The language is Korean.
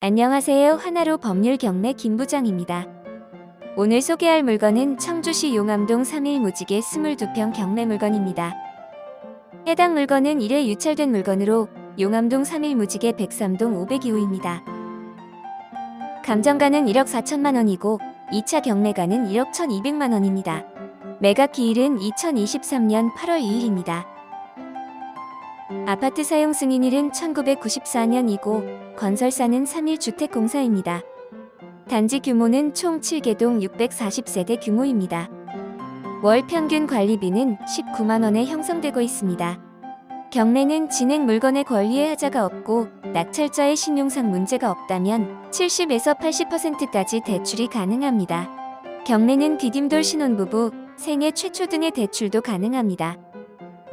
안녕하세요. 하나로 법률 경매 김부장입니다. 오늘 소개할 물건은 청주시 용암동 3일 무지개 22평 경매 물건입니다. 해당 물건은 1회 유찰된 물건으로 용암동 3일 무지개 103동 502호입니다. 감정가는 1억 4천만 원이고 2차 경매가는 1억 1,200만 원입니다. 매각 기일은 2023년 8월 2일입니다. 아파트 사용 승인일은 1994년이고 건설사는 3일주택공사입니다. 단지 규모는 총 7개동 640세대 규모입니다. 월 평균 관리비는 19만 원에 형성되고 있습니다. 경매는 진행 물건의 권리에 하자가 없고 낙찰자의 신용상 문제가 없다면 70에서 80%까지 대출이 가능합니다. 경매는 디딤돌 신혼부부, 생애 최초 등의 대출도 가능합니다.